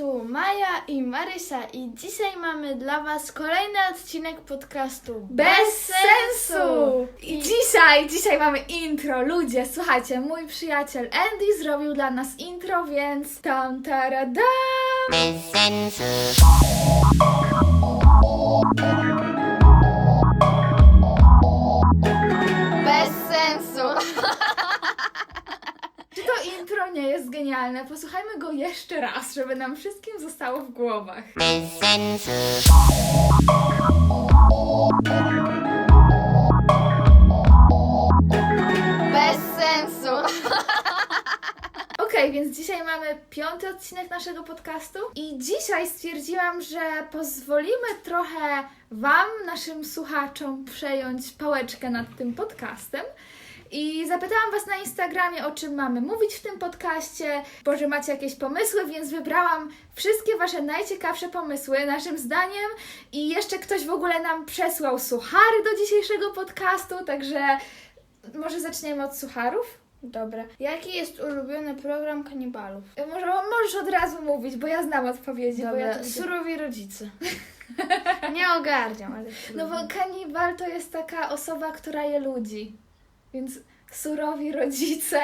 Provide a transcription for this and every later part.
tu Maja i Marysia i dzisiaj mamy dla Was kolejny odcinek podcastu Bez sensu! I dzisiaj, dzisiaj mamy intro. Ludzie, słuchajcie, mój przyjaciel Andy zrobił dla nas intro, więc tam taradam! Bez jest genialne? Posłuchajmy go jeszcze raz, żeby nam wszystkim zostało w głowach. Bez sensu! Okej, więc dzisiaj mamy piąty odcinek naszego podcastu i dzisiaj stwierdziłam, że pozwolimy trochę Wam, naszym słuchaczom, przejąć pałeczkę nad tym podcastem. I zapytałam Was na Instagramie, o czym mamy mówić w tym podcaście, bo że macie jakieś pomysły, więc wybrałam wszystkie Wasze najciekawsze pomysły, naszym zdaniem. I jeszcze ktoś w ogóle nam przesłał suchary do dzisiejszego podcastu, także może zaczniemy od sucharów? Dobra. Jaki jest ulubiony program kanibalów? Może, możesz od razu mówić, bo ja znam odpowiedzi. bo ja Dobra, to surowi rodzice. Nie ogarniam, ale No bo kanibal to jest taka osoba, która je ludzi. Więc surowi rodzice.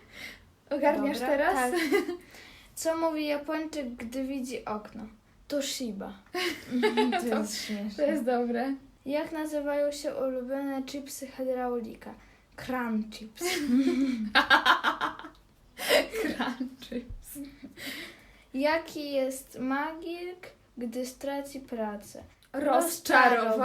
Ogarniasz Dobra, teraz? Tak. Co mówi Japończyk, gdy widzi okno? To Shiba. To To- jest To śmieszne. jest dobre. Jak nazywają się ulubione chipsy hydraulika? Crunch chips. Crunchies. Jaki jest magik, gdy straci pracę? Rozczarowany.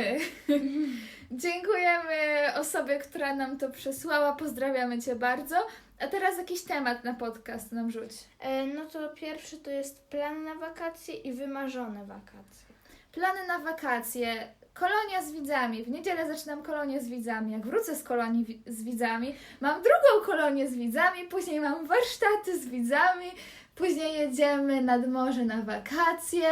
Dziękujemy osobie, która nam to przesłała. Pozdrawiamy Cię bardzo. A teraz jakiś temat na podcast nam rzuć. E, no to pierwszy to jest plan na wakacje i wymarzone wakacje. Plany na wakacje. Kolonia z widzami. W niedzielę zaczynam kolonię z widzami. Jak wrócę z kolonii wi- z widzami, mam drugą kolonię z widzami, później mam warsztaty z widzami, później jedziemy nad morze na wakacje,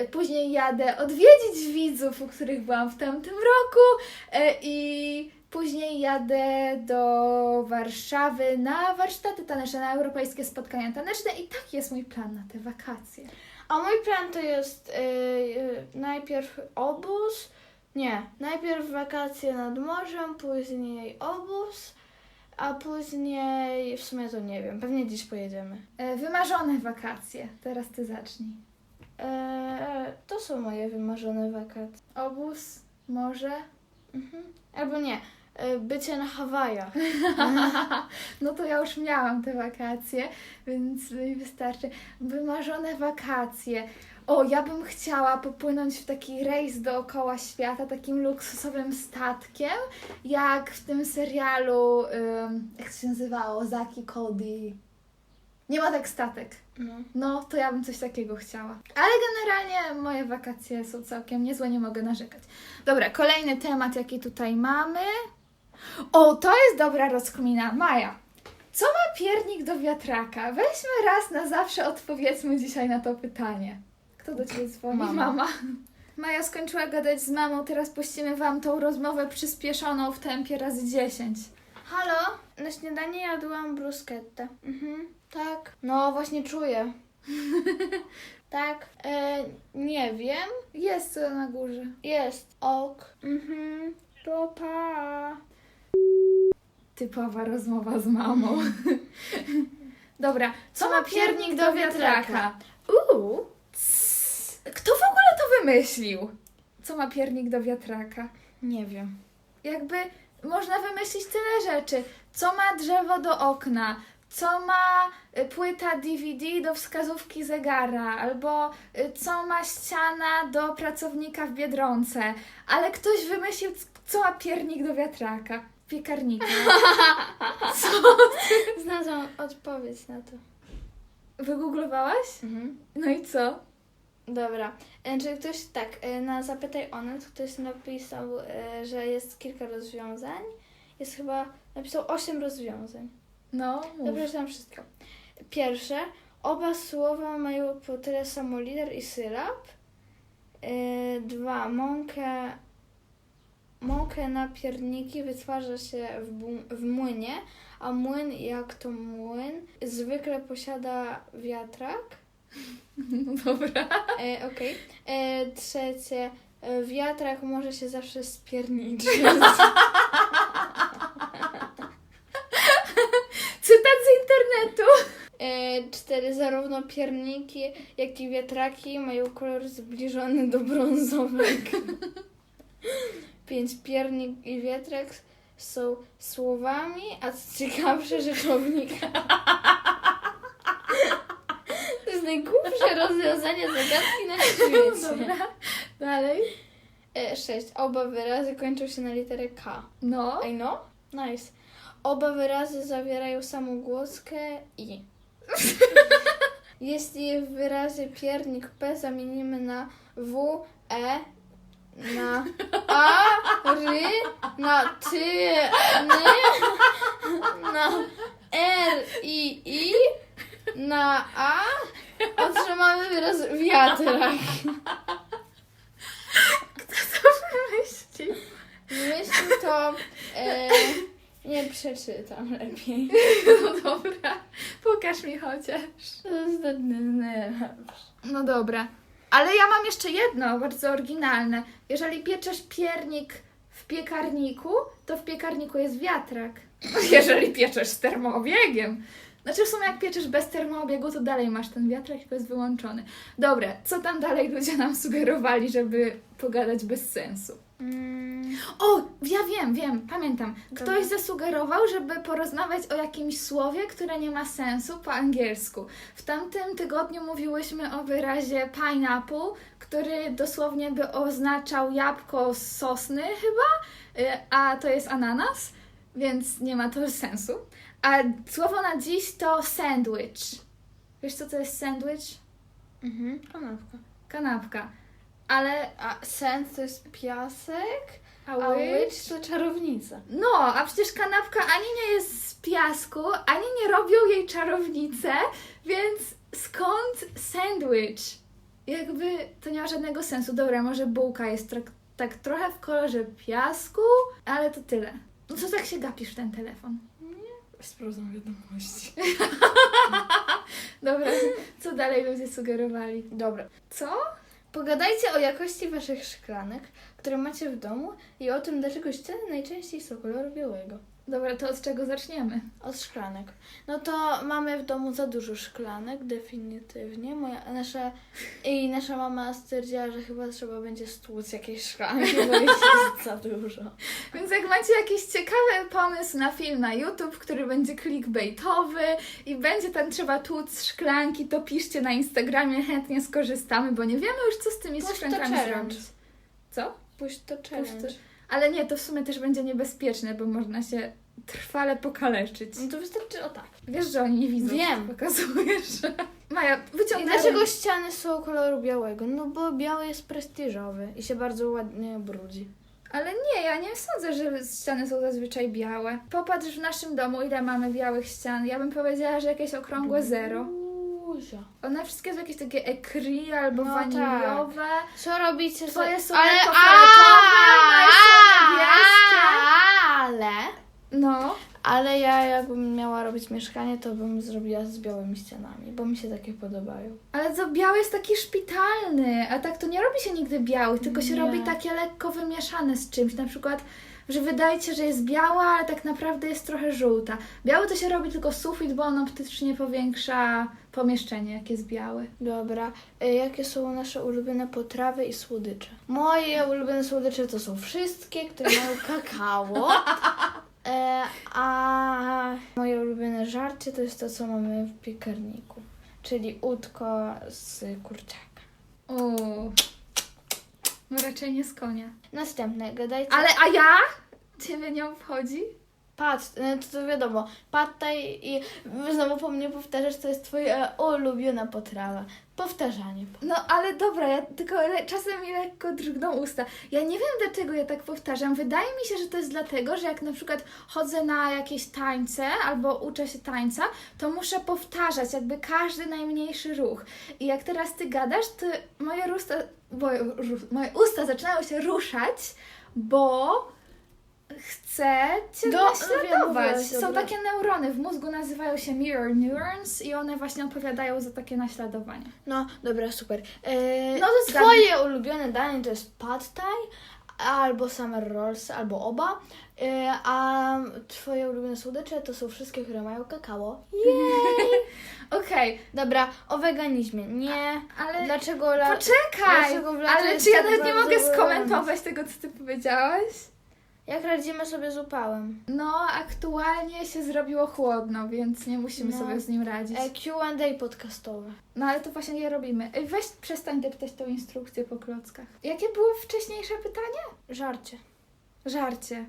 y, później jadę odwiedzić widzów, u których byłam w tamtym roku. Y, i później jadę do Warszawy na warsztaty taneczne, na europejskie spotkania taneczne. I taki jest mój plan na te wakacje. A mój plan to jest e, e, najpierw obóz, nie, najpierw wakacje nad morzem, później obóz, a później w sumie to nie wiem, pewnie dziś pojedziemy. E, Wymarzone wakacje. Teraz ty zacznij. E, to są moje wymarzone wakacje. Obóz, morze. Mhm. Albo nie, e, bycie na Hawajach. No to ja już miałam te wakacje, więc mi wystarczy. Wymarzone wakacje. O, ja bym chciała popłynąć w taki rejs dookoła świata takim luksusowym statkiem, jak w tym serialu, ym, jak się nazywało, Zaki Cody. Nie ma tak statek. No. No, to ja bym coś takiego chciała. Ale generalnie moje wakacje są całkiem niezłe, nie mogę narzekać. Dobra, kolejny temat, jaki tutaj mamy. O, to jest dobra rozkmina. Maja, co ma piernik do wiatraka? Weźmy raz na zawsze odpowiedzmy dzisiaj na to pytanie. Kto do Ciebie dzwoni? Mama. Maja skończyła gadać z mamą, teraz puścimy Wam tą rozmowę przyspieszoną w tempie razy 10. Halo? Na śniadanie jadłam bruschettę. Mhm, tak. No, właśnie czuję. tak. E, nie wiem. Jest to na górze. Jest. Ok. Mhm. To pa. Typowa rozmowa z mamą. Dobra, co ma piernik do wiatraka? Uuu. Kto w ogóle to wymyślił? Co ma piernik do wiatraka? Nie wiem. Jakby można wymyślić tyle rzeczy. Co ma drzewo do okna? Co ma y, płyta DVD do wskazówki zegara? Albo y, co ma ściana do pracownika w biedronce? Ale ktoś wymyślił, co ma piernik do wiatraka? Piekarnika. Co? Znalazłam odpowiedź na to. Wygooglowałaś? Mhm. No i co? Dobra. E, Czyli ktoś tak, e, na Zapytaj Onet ktoś napisał, e, że jest kilka rozwiązań. Jest chyba, napisał 8 rozwiązań. No, mów. Dobrze, znam wszystko. Pierwsze, oba słowa mają po tyle samo liter i sylab. Dwa, mąkę, mąkę na pierniki wytwarza się w, bu- w młynie, a młyn jak to młyn zwykle posiada wiatrak. No dobra. E, Okej. E, Trzecie, e, wiatrak może się zawsze spierniczyć. Cytat z internetu. E, Cztery, zarówno pierniki, jak i wiatraki mają kolor zbliżony do brązowego. Pięć, piernik i wiatrak są słowami, a co ciekawsze rzeczownikami. Najgłupsze rozwiązanie zagadki na świecie. Dobra. Dalej. E, Sześć, oba wyrazy kończą się na literę K. No. Ej no, nice. Oba wyrazy zawierają samogłoskę i. Jeśli w wyrazie piernik P zamienimy na W, E, na A, ry, na ty, ny, na R i I, na A, otrzymamy wyraz wiatrak. Co wymyśli? Myśl to. E, nie przeczytam lepiej. No dobra. Pokaż mi chociaż. To No dobra. Ale ja mam jeszcze jedno, bardzo oryginalne. Jeżeli pieczesz piernik w piekarniku, to w piekarniku jest wiatrak. Jeżeli pieczesz z termoobiegiem. Znaczy w sumie jak pieczesz bez termoobiegu, to dalej masz ten wiatrak, tylko jest wyłączony. Dobra, co tam dalej ludzie nam sugerowali, żeby pogadać bez sensu? Mm, O, ja wiem, wiem, pamiętam. Dobra. Ktoś zasugerował, żeby porozmawiać o jakimś słowie, które nie ma sensu po angielsku. W tamtym tygodniu mówiłyśmy o wyrazie pineapple, który dosłownie by oznaczał jabłko z sosny chyba, y, a to jest ananas, więc nie ma to sensu. A słowo na dziś to sandwich. Wiesz co to jest sandwich? mhm, kanapka. Kanapka. Ale A sand to jest piasek, a a witch? to czarownica. No, a przecież kanapka ani nie jest z piasku, ani nie robią jej czarownice, więc skąd sandwich? Jakby to nie ma żadnego sensu. Dobra, może bułka jest tak, tak trochę w kolorze piasku, ale to tyle. No co tak się gapisz w ten telefon? Sprawdzam wiadomości. Dobra, co dalej ludzie sugerowali? Dobra. Co? Pogadajcie o jakości waszych szklanek, które macie w domu i o tym, dlaczego ściany najczęściej są koloru białego. Dobra, to od czego zaczniemy? Od szklanek. No to mamy w domu za dużo szklanek, definitywnie. Moja, nasza, I nasza mama stwierdziła, że chyba trzeba będzie stłuc jakieś szklanki, bo ich jest za dużo. Więc jak macie jakiś ciekawy pomysł na film na YouTube, który będzie clickbaitowy i będzie tam trzeba tłuc szklanki, to piszcie na Instagramie, chętnie skorzystamy, bo nie wiemy już co z tymi Puść to szklankami zrobić. Co? Puść to challenge. Ale nie, to w sumie też będzie niebezpieczne, bo można się trwale pokaleczyć. No to wystarczy o tak. Wiesz, że oni nie widzą, Wiem. pokazujesz. Maja, I wyciągnę dlaczego ściany są koloru białego? No bo biały jest prestiżowy i się bardzo ładnie brudzi. Ale nie, ja nie sądzę, że ściany są zazwyczaj białe. Popatrz w naszym domu, ile mamy białych ścian. Ja bym powiedziała, że jakieś okrągłe zero. Buzia. One wszystkie są jakieś takie ekri albo No waniliowe. Co robicie? Twoje są są niebieskie. Ale, No. ale ja jakbym miała robić mieszkanie, to bym zrobiła z białymi ścianami, bo mi się takie podobają. Ale to biały jest taki szpitalny, a tak to nie robi się nigdy biały, tylko się Nie. robi takie lekko wymieszane z czymś. Na przykład, że wydaje się, że jest biała, ale tak naprawdę jest trochę żółta. Biały to się robi tylko sufit, bo on optycznie powiększa pomieszczenie, jak jest biały. Dobra, y, jakie są nasze ulubione potrawy i słodycze? Moje ulubione słodycze to są wszystkie, które mają kakao. E, a moje ulubione żarcie to jest to, co mamy w piekarniku, czyli udko z kurczaka. O. No raczej nie z konia. Następne, gadajcie. Ale, a ja? Ciebie nie obchodzi? Patrz, no to, to wiadomo, pattaj i znowu po mnie powtarzasz, to jest twoja ulubiona potrawa. Powtarzanie. No ale dobra, ja tylko le- czasem mi lekko drgną usta. Ja nie wiem dlaczego ja tak powtarzam. Wydaje mi się, że to jest dlatego, że jak na przykład chodzę na jakieś tańce albo uczę się tańca, to muszę powtarzać jakby każdy najmniejszy ruch. I jak teraz ty gadasz, to moje usta, moje, moje usta zaczynają się ruszać, bo chce cię Do- naśladować. wiem, Są dobra. takie neurony w mózgu, nazywają się mirror neurons i one właśnie odpowiadają za takie naśladowanie. No, dobra, super. E, No to twoje ulubione danie to jest pad thai, albo summer rolls, albo oba. E, a twoje ulubione słodycze to są wszystkie, które mają kakao. Okej, Dobra, o weganizmie. Nie. ale Dlaczego la... poczekaj! dlaczego Ale czy ja tak nawet nie mogę skomentować tego, co ty powiedziałaś? Jak radzimy sobie z upałem? No, aktualnie się zrobiło chłodno, więc nie musimy No. sobie z nim radzić. E, Q&A podcastowe. No ale to właśnie je robimy. Ej, Weź przestań deptać tą instrukcję po klockach. Jakie było wcześniejsze pytanie? Żarcie. Żarcie.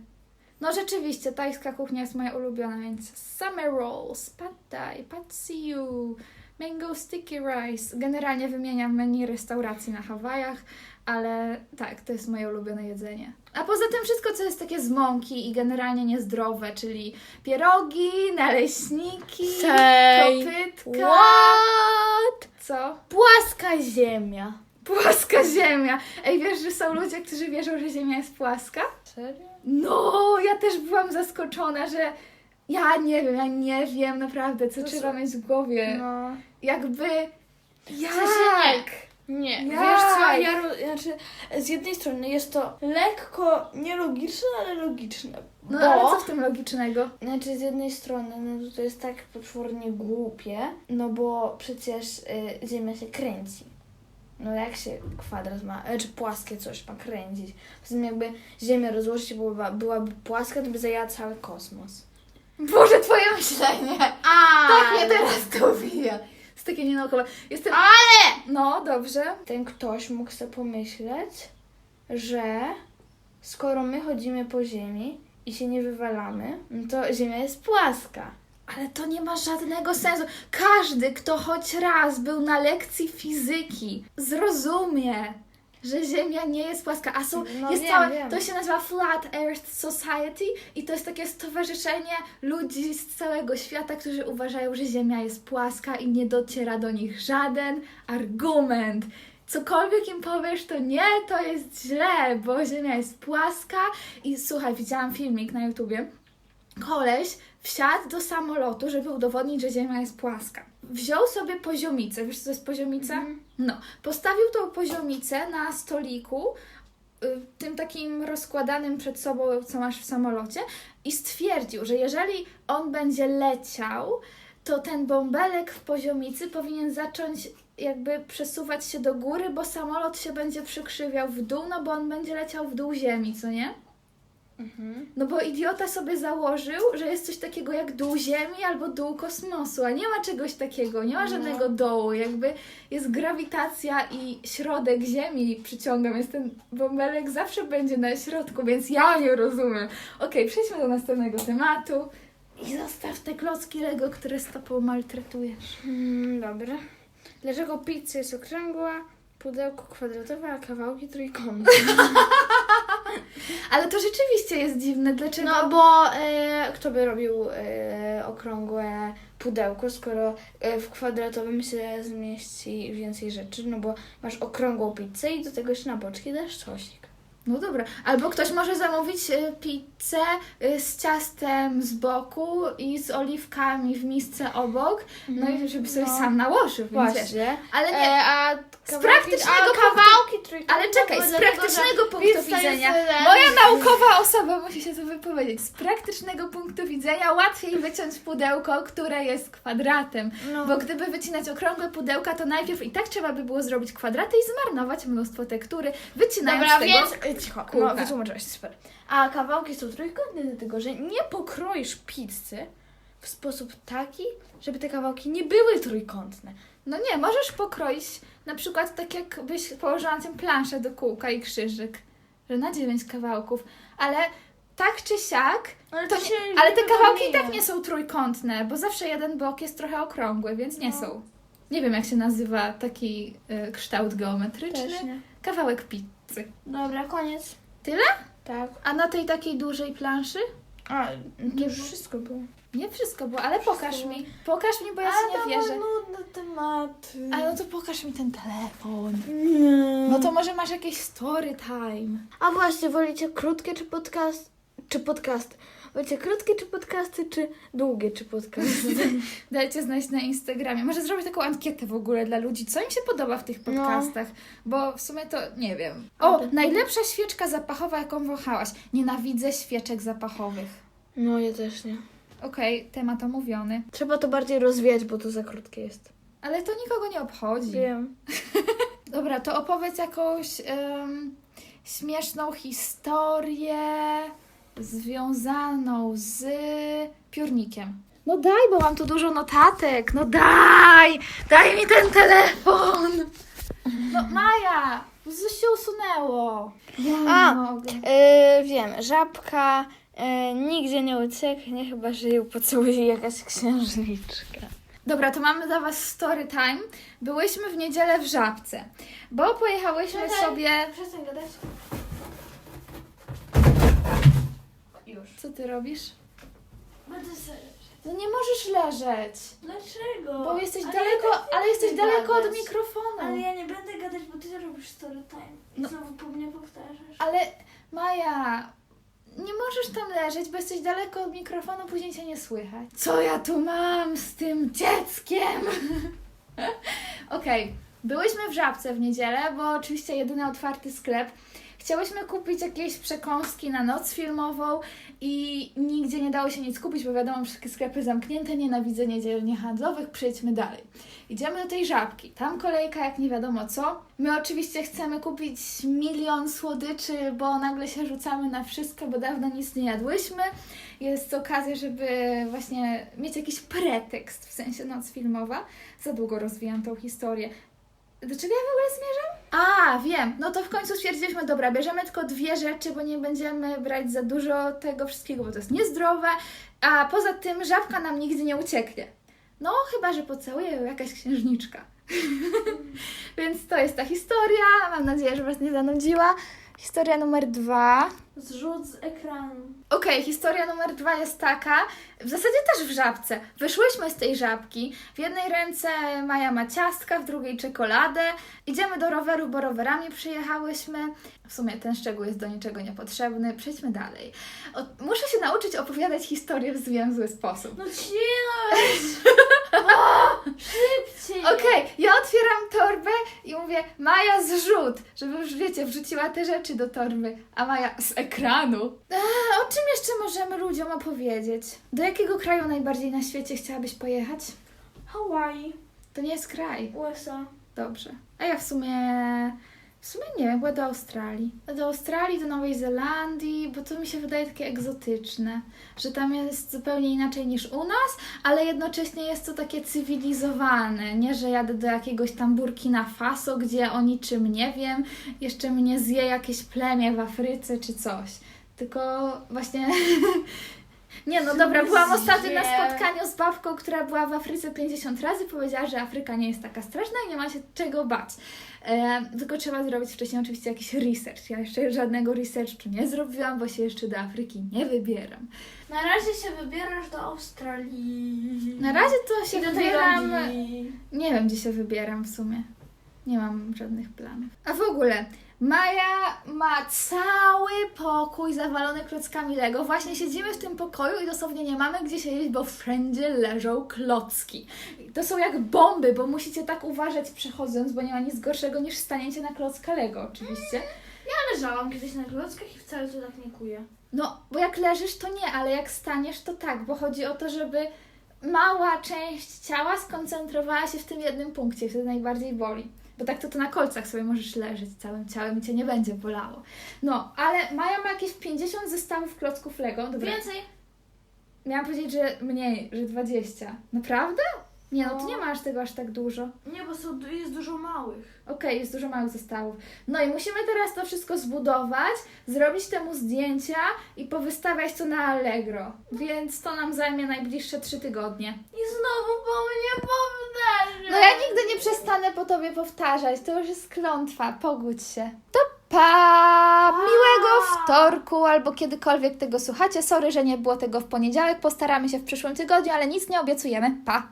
No rzeczywiście, tajska kuchnia jest moja ulubiona, więc summer rolls, pad thai, pad siu, mango sticky rice. Generalnie wymieniam menu restauracji na Hawajach, ale tak, to jest moje ulubione jedzenie. A poza tym wszystko, co jest takie z mąki i generalnie niezdrowe, czyli pierogi, naleśniki, Sej. kopytka. What? Co? Płaska ziemia. Płaska ziemia. Ej, wiesz, że są ludzie, którzy wierzą, że ziemia jest płaska? Serio? No, ja też byłam zaskoczona, że ja nie wiem, ja nie wiem naprawdę, co To trzeba są- mieć w głowie. No. Jakby. Jak? Nie, Jak? wiesz co, ja, ro- znaczy z jednej strony jest to lekko nielogiczne, ale logiczne. No bo, ale co w tym logicznego? Znaczy z jednej strony, no to, jest tak potwornie głupie, no bo przecież y, Ziemia się kręci. No jak się kwadrat ma, e, czy płaskie coś ma kręcić? Poza tym jakby Ziemia rozłożyć się była, byłaby płaska, to by zajęła cały kosmos. Boże, twoje myślenie! A, Tak mnie teraz to. Jest takie nienaukowe. Jestem... Ale! No, dobrze. Ten ktoś mógł sobie pomyśleć, że skoro my chodzimy po ziemi i się nie wywalamy, no to ziemia jest płaska. Ale to nie ma żadnego sensu. Każdy, kto choć raz był na lekcji fizyki, zrozumie, że Ziemia nie jest płaska. A są, No jest wiem, całe, wiem. to się nazywa Flat Earth Society i to jest takie stowarzyszenie ludzi z całego świata, którzy uważają, że Ziemia jest płaska i nie dociera do nich żaden argument. Cokolwiek im powiesz, to nie, to jest źle, bo Ziemia jest płaska i słuchaj, widziałam filmik na YouTubie, koleś wsiadł do samolotu, żeby udowodnić, że Ziemia jest płaska. Wziął sobie poziomicę, wiesz co to jest poziomica? Mhm. No, postawił tą poziomicę na stoliku, y, tym takim rozkładanym przed sobą, co masz w samolocie i stwierdził, że jeżeli on będzie leciał, to ten bąbelek w poziomicy powinien zacząć jakby przesuwać się do góry, bo samolot się będzie przykrzywiał w dół, no bo on będzie leciał w dół ziemi, co nie? Mhm. No bo idiota sobie założył, że jest coś takiego jak dół Ziemi albo dół kosmosu, a nie ma czegoś takiego, nie ma No. żadnego dołu, jakby jest grawitacja i środek Ziemi przyciąga, więc ten bąbelek zawsze będzie na środku, więc ja nie rozumiem. Okej, przejdźmy do następnego tematu i zostaw te klocki Lego, które stopą maltretujesz. Mm, dobra. Dlaczego pizza jest okrągła, pudełko kwadratowe, a kawałki trójkątne? Ale to rzeczywiście jest dziwne, dlaczego... No bo e, kto by robił e, okrągłe pudełko, skoro e, w kwadratowym się zmieści więcej rzeczy, no bo masz okrągłą pizzę i do tego jeszcze na boczki dasz sosik. No dobra. Albo ktoś może zamówić y, pizzę y, z ciastem z boku i z oliwkami w misce obok, no i żeby sobie No. sam nałożył, więc wiesz. Właśnie. Ale nie, E, a Z praktycznego a punktu- kawałki trójkątne. ale czekaj, z dlatego, że praktycznego punktu pizza jest widzenia, moja naukowa osoba musi się to wypowiedzieć, z praktycznego punktu widzenia łatwiej wyciąć pudełko, które jest kwadratem, No. bo gdyby wycinać okrągłe pudełka, to najpierw i tak trzeba by było zrobić kwadraty i zmarnować mnóstwo tektury, wycinając Dobra, tego... więc cicho, kółka. no wytłumaczyłaś, super. A kawałki są trójkątne dlatego, że nie pokroisz pizzy w sposób taki, żeby te kawałki nie były trójkątne. No nie, możesz pokroić na przykład tak jakbyś położyła na tym planszę do kółka i krzyżyk, że na dziewięć kawałków, ale tak czy siak, Ale, to się ale te kawałki i tak nie są trójkątne, bo zawsze jeden bok jest trochę okrągły, więc nie No. są. Nie wiem jak się nazywa taki y, kształt geometryczny. Też nie. Dobra, koniec. Tyle? Tak. A na tej takiej dużej planszy? A, to już wszystko było. Nie wszystko było, ale pokaż Wszystko. mi. Pokaż mi, bo ja ci nie wierzę. nudne tematy. Ale no to pokaż mi ten telefon. Nie. No to może masz jakieś story time. A właśnie, wolicie krótkie czy podcast, czy podcasty? Wiecie, krótkie czy podcasty, czy długie czy podcasty? Dajcie znać na Instagramie. Może zrobić taką ankietę w ogóle dla ludzi, co im się podoba w tych podcastach, bo w sumie to nie wiem. O, najlepsza świeczka zapachowa, jaką wąchałaś. Nienawidzę świeczek zapachowych. No, ja też nie. Okej, temat omówiony. Trzeba to bardziej rozwijać, bo to za krótkie jest. Ale to nikogo nie obchodzi. Wiem. Dobra, to opowiedz jakąś em, śmieszną historię związaną z piórnikiem. No daj, bo mam tu dużo notatek. No daj! Daj mi ten telefon! No Maja! Co się usunęło? Ja A, nie mogę. Yy, wiem, żabka yy, nigdzie nie ucieknie, chyba że ją pocałuje jakaś księżniczka. Dobra, to mamy dla Was story time. Byłyśmy w niedzielę w Żabce, bo pojechałyśmy sobie... Przestań gadać. Już. Co Ty robisz? Będę sobie... No nie możesz leżeć. Dlaczego? Bo jesteś Ale daleko, tak nie ale jesteś będę daleko od gadać. mikrofonu. Ale ja nie będę gadać, bo ty robisz story time. I No. znowu po mnie powtarzasz. Ale Maja, nie możesz tam leżeć, bo jesteś daleko od mikrofonu, później cię nie słychać. Co ja tu mam z tym dzieckiem? Okej, byłyśmy w Żabce w niedzielę, bo oczywiście jedyny otwarty sklep. Chciałyśmy kupić jakieś przekąski na noc filmową i nigdzie nie dało się nic kupić, bo wiadomo, wszystkie sklepy zamknięte, nienawidzę niedziel niehandlowych, przejdźmy dalej. Idziemy do tej żabki, tam kolejka jak nie wiadomo co. My oczywiście chcemy kupić milion słodyczy, bo nagle się rzucamy na wszystko, bo dawno nic nie jadłyśmy. Jest okazja, żeby właśnie mieć jakiś pretekst, w sensie noc filmowa. Za długo rozwijam tą historię. Do czego ja w ogóle zmierzam? A, wiem. No to w końcu stwierdziliśmy, dobra, bierzemy tylko dwie rzeczy, bo nie będziemy brać za dużo tego wszystkiego, bo to jest niezdrowe. A poza tym żabka nam nigdy nie ucieknie. No, chyba, że pocałuje ją jakaś księżniczka. Więc to jest ta historia. Mam nadzieję, że Was nie zanudziła. Historia numer dwa. Zrzut z ekranu. Okej, historia numer dwa jest taka, w zasadzie też w żabce. Wyszłyśmy z tej żabki. W jednej ręce Maja ma ciastka, w drugiej czekoladę. Idziemy do roweru, bo rowerami przyjechałyśmy. W sumie ten szczegół jest do niczego niepotrzebny. Przejdźmy dalej. O, muszę się nauczyć opowiadać historię w zwięzły sposób. No cinąłeś! Szybciej! Okej, ja otwieram torbę i mówię, Maja zrzut, żeby już wiecie, wrzuciła te rzeczy do torby, a Maja z ekranu. A, o czym jeszcze możemy ludziom opowiedzieć? Do jakiego kraju najbardziej na świecie chciałabyś pojechać? Hawaii, To nie jest kraj. USA. Dobrze. A ja w sumie. W sumie nie wiem, była do Australii. Do Australii, do Nowej Zelandii, bo to mi się wydaje takie egzotyczne, że tam jest zupełnie inaczej niż u nas, ale jednocześnie jest to takie cywilizowane. Nie, że jadę do jakiegoś tam Burkina Faso, gdzie o niczym nie wiem, jeszcze mnie zje jakieś plemię w Afryce czy coś. Tylko właśnie. Nie, no dobra, byłam ostatnio na spotkaniu z babką, która była w Afryce 50 razy, powiedziała, że Afryka nie jest taka straszna i nie ma się czego bać. E, tylko trzeba zrobić wcześniej oczywiście jakiś research. Ja jeszcze żadnego researchu nie zrobiłam, bo się jeszcze do Afryki nie wybieram. Na razie się wybierasz do Australii. Na razie to się I do wybieram. Nie wiem, gdzie się wybieram w sumie. Nie mam żadnych planów. A w ogóle, Maja ma cały pokój zawalony klockami Lego. Właśnie siedzimy w tym pokoju i dosłownie nie mamy gdzie siedzieć, bo wszędzie leżą klocki. To są jak bomby, bo musicie tak uważać przechodząc, bo nie ma nic gorszego niż stanięcie na klocka Lego oczywiście. Ja leżałam kiedyś na klockach i wcale to tak nie kuje. No, bo jak leżysz, to nie, ale jak staniesz, to tak, bo chodzi o to, żeby mała część ciała skoncentrowała się w tym jednym punkcie, wtedy najbardziej boli. Bo tak to, to na kolcach sobie możesz leżeć całym ciałem i cię nie będzie bolało. No, ale Maja ma jakieś 50 zestawów klocków Lego. Dobra. Więcej? Miałam powiedzieć, że mniej, że 20. Naprawdę? Nie, no No. nie masz tego aż tak dużo. Nie, bo są, jest dużo małych. Okej, jest dużo małych zestawów. No i musimy teraz to wszystko zbudować, zrobić temu zdjęcia i powystawiać to na Allegro. Więc to nam zajmie najbliższe trzy tygodnie. I znowu po mnie powtarzasz. No ja nigdy nie przestanę po tobie powtarzać, to już jest klątwa, pogódź się. To pa! Miłego wtorku albo kiedykolwiek tego słuchacie. Sorry, że nie było tego w poniedziałek, postaramy się w przyszłym tygodniu, ale nic nie obiecujemy. Pa!